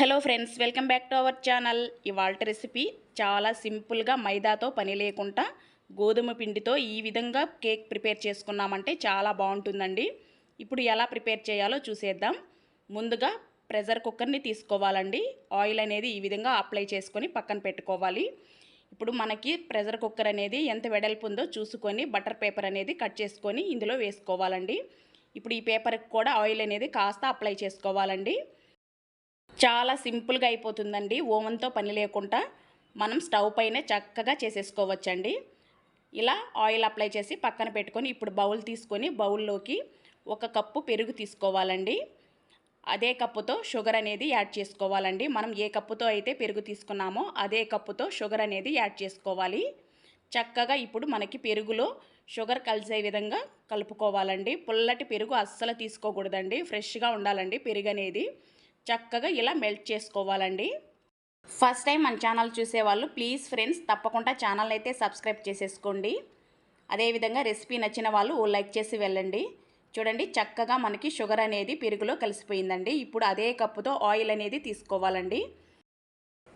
Hello friends welcome back to our channel ఇవాళ recipe చాలా సింపుల్గా మైదాతో పని లేకుండా గోధుమ పిండితో ఈ విధంగా కేక్ ప్రిపేర్ చేసుకున్నామంటే చాలా బాగుంటుందండి. ఇప్పుడు ఎలా ప్రిపేర్ చేయాలో చూసేద్దాం. ముందుగా ప్రెషర్ కుక్కర్ని తీసుకోవాలండి. ఆయిల్ అనేది ఈ విధంగా అప్లై చేసుకొని పక్కన పెట్టుకోవాలి. ఇప్పుడు మనకి ప్రెషర్ కుక్కర్ అనేది ఎంత వెడల్పు ఉందో చూసుకొని బటర్ పేపర్ అనేది కట్ చేసుకొని ఇందులో వేసుకోవాలండి. ఇప్పుడు ఈ పేపర్కి కూడా ఆయిల్ అనేది కాస్త అప్లై చేసుకోవాలండి. చాలా సింపుల్గా అయిపోతుందండి. ఓవెన్తో పని లేకుండా మనం స్టవ్ పైన చక్కగా చేసేసుకోవచ్చండి. ఇలా ఆయిల్ అప్లై చేసి పక్కన పెట్టుకొని ఇప్పుడు బౌల్ తీసుకొని బౌల్లోకి ఒక కప్పు పెరుగు తీసుకోవాలండి. అదే కప్పుతో షుగర్ అనేది యాడ్ చేసుకోవాలండి. మనం ఏ కప్పుతో అయితే పెరుగు తీసుకున్నామో అదే కప్పుతో షుగర్ అనేది యాడ్ చేసుకోవాలి. చక్కగా ఇప్పుడు మనకి పెరుగులో షుగర్ కలిసే విధంగా కలుపుకోవాలండి. పుల్లటి పెరుగు అస్సలు తీసుకోకూడదండి. ఫ్రెష్గా ఉండాలండి పెరుగు అనేది చక్కగా ఇలా మెల్ట్ చేసుకోవాలండి. ఫస్ట్ టైం మన ఛానల్ చూసేవాళ్ళు ప్లీజ్ ఫ్రెండ్స్ తప్పకుండా ఛానల్ అయితే సబ్స్క్రైబ్ చేసేసుకోండి. అదేవిధంగా రెసిపీ నచ్చిన వాళ్ళు ఓ లైక్ చేసి వెళ్ళండి. చూడండి చక్కగా మనకి షుగర్ అనేది పెరుగులో కలిసిపోయిందండి. ఇప్పుడు అదే కప్పుతో ఆయిల్ అనేది తీసుకోవాలండి.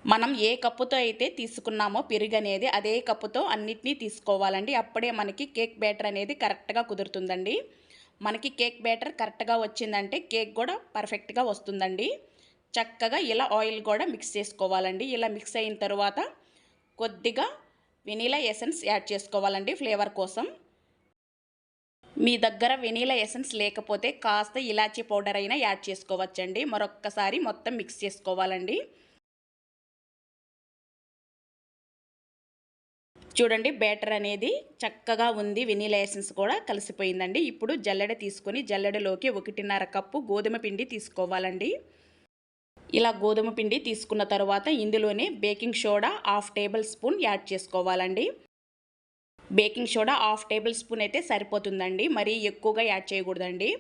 మనం ఏ కప్పుతో అయితే తీసుకున్నామో పెరుగు అనేది అదే కప్పుతో అన్నిటినీ తీసుకోవాలండి. అప్పుడే మనకి కేక్ బ్యాటర్ అనేది కరెక్ట్గా కుదురుతుందండి. మనకి కేక్ బ్యాటర్ కరెక్ట్గా వచ్చిందంటే కేక్ కూడా పర్ఫెక్ట్గా వస్తుందండి. చక్కగా ఇలా ఆయిల్ కూడా మిక్స్ చేసుకోవాలండి. ఇలా మిక్స్ అయిన తర్వాత కొద్దిగా వెనీలా ఎసెన్స్ యాడ్ చేసుకోవాలండి ఫ్లేవర్ కోసం. మీ దగ్గర వెనీలా ఎసెన్స్ లేకపోతే కాస్త ఇలాచీ పౌడర్ అయినా యాడ్ చేసుకోవచ్చండి. మరొక్కసారి మొత్తం మిక్స్ చేసుకోవాలండి. చూడండి బ్యాటర్ అనేది చక్కగా ఉంది. వెనీలా ఎసెన్స్ కూడా కలిసిపోయిందండి. ఇప్పుడు జల్లెడ తీసుకొని జల్లెడలోకి ఒకటిన్నర కప్పు గోధుమ పిండి తీసుకోవాలండి. ఇలా గోధుమ పిండి తీసుకున్న తర్వాత ఇందులోనే baking soda half tablespoon add చేసుకోవాలండి. Baking soda half tablespoon అయితే సరిపోతుందండి. మరీ ఎక్కువగా యాడ్ చేయకూడదండి.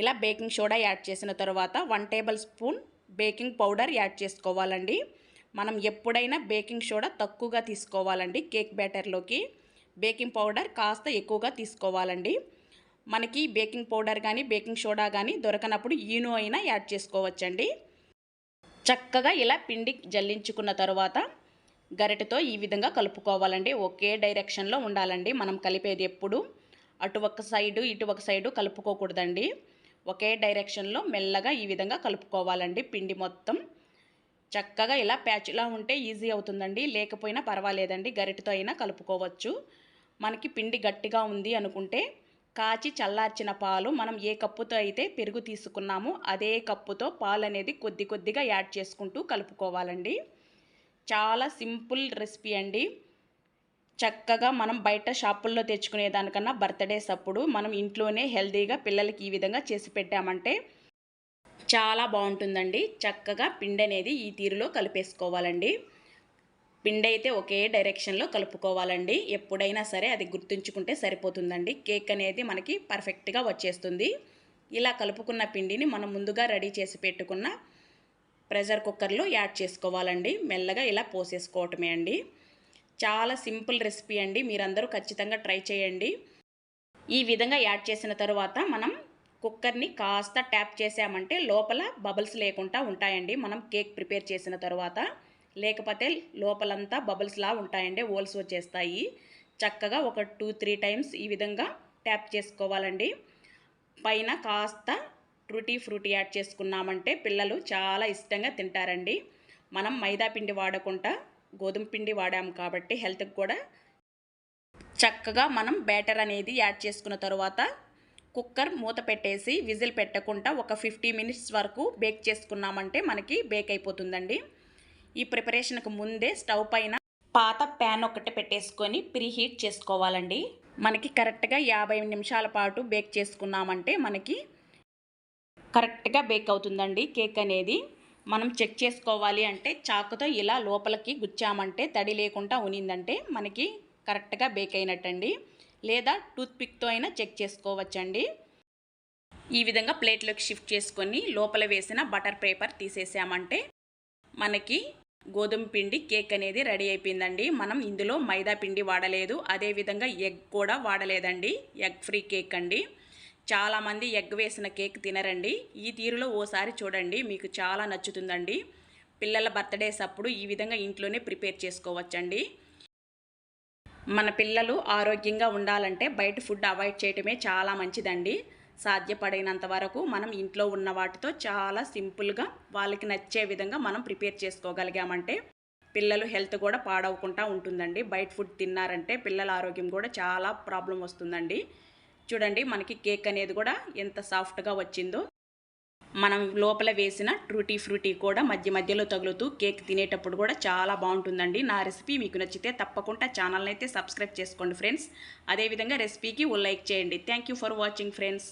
ఇలా బేకింగ్ సోడా యాడ్ చేసిన తర్వాత one tablespoon baking powder add చేసుకోవాలండి. మనం ఎప్పుడైనా బేకింగ్ సోడా తక్కువగా తీసుకోవాలండి కేక్ బ్యాటర్లోకి. బేకింగ్ పౌడర్ కాస్త ఎక్కువగా తీసుకోవాలండి. మనకి బేకింగ్ పౌడర్ కానీ బేకింగ్ సోడా కానీ దొరకనప్పుడు ఈనో అయినా యాడ్ చేసుకోవచ్చండి. చక్కగా ఇలా పిండి జల్లించుకున్న తర్వాత గరిటతో ఈ విధంగా కలుపుకోవాలండి. ఒకే డైరెక్షన్లో ఉండాలండి. మనం కలిపేది ఎప్పుడు అటు ఒక సైడు ఇటు ఒక సైడు కలుపుకోకూడదండి. ఒకే డైరెక్షన్లో మెల్లగా ఈ విధంగా కలుపుకోవాలండి. పిండి మొత్తం చక్కగా ఇలా ప్యాచ్లా ఉంటే ఈజీ అవుతుందండి. లేకపోయినా పర్వాలేదండి. గరిటతో అయినా కలుపుకోవచ్చు. మనకి పిండి గట్టిగా ఉంది అనుకుంటే కాచి చల్లార్చిన పాలు మనం ఏ కప్పుతో అయితే పెరుగు తీసుకున్నామో అదే కప్పుతో పాలు అనేది కొద్ది కొద్దిగా యాడ్ చేసుకుంటూ కలుపుకోవాలండి. చాలా సింపుల్ రెసిపీ అండి. చక్కగా మనం బయట షాపుల్లో తెచ్చుకునే దానికన్నా బర్త్డేస్ అప్పుడు మనం ఇంట్లోనే హెల్తీగా పిల్లలకి ఈ విధంగా చేసి పెట్టామంటే చాలా బాగుంటుందండి. చక్కగా పిండి అనేది ఈ తీరులో కలిపేసుకోవాలండి. పిండి అయితే ఒకే డైరెక్షన్లో కలుపుకోవాలండి. ఎప్పుడైనా సరే అది గుర్తుంచుకుంటే సరిపోతుందండి. కేక్ అనేది మనకి పర్ఫెక్ట్గా వచ్చేస్తుంది. ఇలా కలుపుకున్న పిండిని మనం ముందుగా రెడీ చేసి పెట్టుకున్న ప్రెషర్ కుక్కర్లో యాడ్ చేసుకోవాలండి. మెల్లగా ఇలా పోసేసుకోవటమే అండి. చాలా సింపుల్ రెసిపీ అండి. మీరందరూ ఖచ్చితంగా ట్రై చేయండి. ఈ విధంగా యాడ్ చేసిన తర్వాత మనం కుక్కర్ని కాస్త ట్యాప్ చేసామంటే లోపల బబుల్స్ లేకుండా ఉంటాయండి. మనం కేక్ ప్రిపేర్ చేసిన తర్వాత లేకపోతే లోపలంతా బబుల్స్లా ఉంటాయండి. హోల్స్ వచ్చేస్తాయి. చక్కగా ఒక టూ త్రీ టైమ్స్ ఈ విధంగా ట్యాప్ చేసుకోవాలండి. పైన కాస్త ట్రూటీ ఫ్రూటీ యాడ్ చేసుకున్నామంటే పిల్లలు చాలా ఇష్టంగా తింటారండి. మనం మైదా పిండి వాడకుండా గోధుమ పిండి వాడాము కాబట్టి హెల్త్కి కూడా చక్కగా మనం బ్యాటర్ అనేది యాడ్ చేసుకున్న తర్వాత కుక్కర్ మూత పెట్టేసి విజిల్ పెట్టకుండా ఒక ఫిఫ్టీ మినిట్స్ వరకు బేక్ చేసుకున్నామంటే మనకి బేక్ అయిపోతుందండి. ఈ ప్రిపరేషన్కు ముందే స్టవ్ పైన పాత ప్యాన్ ఒకటి పెట్టేసుకొని ప్రీహీట్ చేసుకోవాలండి. మనకి కరెక్ట్గా యాభై నిమిషాల పాటు బేక్ చేసుకున్నామంటే మనకి కరెక్ట్గా బేక్ అవుతుందండి కేక్ అనేది. మనం చెక్ చేసుకోవాలి అంటే చాకుతో ఇలా లోపలికి గుచ్చామంటే తడి లేకుండా ఉనిందంటే మనకి కరెక్ట్గా బేక్ అయినట్టండి. లేదా టూత్పిక్తో అయినా చెక్ చేసుకోవచ్చండి. ఈ విధంగా ప్లేట్లోకి షిఫ్ట్ చేసుకొని లోపల వేసిన బటర్ పేపర్ తీసేసామంటే మనకి గోధుమ పిండి కేక్ అనేది రెడీ అయిపోయిందండి. మనం ఇందులో మైదా పిండి వాడలేదు. అదేవిధంగా ఎగ్ కూడా వాడలేదండి. ఎగ్ ఫ్రీ కేక్ అండి. చాలామంది ఎగ్ వేసిన కేక్ తినరండి. ఈ తీరులో ఓసారి చూడండి మీకు చాలా నచ్చుతుందండి. పిల్లల బర్త్డేస్ అప్పుడు ఈ విధంగా ఇంట్లోనే ప్రిపేర్ చేసుకోవచ్చండి. మన పిల్లలు ఆరోగ్యంగా ఉండాలంటే బయట ఫుడ్ అవాయిడ్ చేయటమే చాలా మంచిదండి. సాధ్యపడినంత వరకు మనం ఇంట్లో ఉన్న వాటితో చాలా సింపుల్గా వాళ్ళకి నచ్చే విధంగా మనం ప్రిపేర్ చేసుకోగలిగామంటే పిల్లలు హెల్త్ కూడా పాడవకుండా ఉంటుందండి. బయట ఫుడ్ తిన్నారంటే పిల్లల ఆరోగ్యం కూడా చాలా ప్రాబ్లం వస్తుందండి. చూడండి మనకి కేక్ అనేది కూడా ఎంత సాఫ్ట్గా వచ్చిందో. మనం లోపల వేసిన ట్రూటీ ఫ్రూటీ కూడా మధ్య మధ్యలో తగులుతూ కేక్ తినేటప్పుడు కూడా చాలా బాగుంటుందండి. నా రెసిపీ మీకు నచ్చితే తప్పకుండా ఛానల్ని అయితే సబ్స్క్రైబ్ చేసుకోండి ఫ్రెండ్స్. అదేవిధంగా రెసిపీకి ఓ లైక్ చేయండి. Thank for watching friends.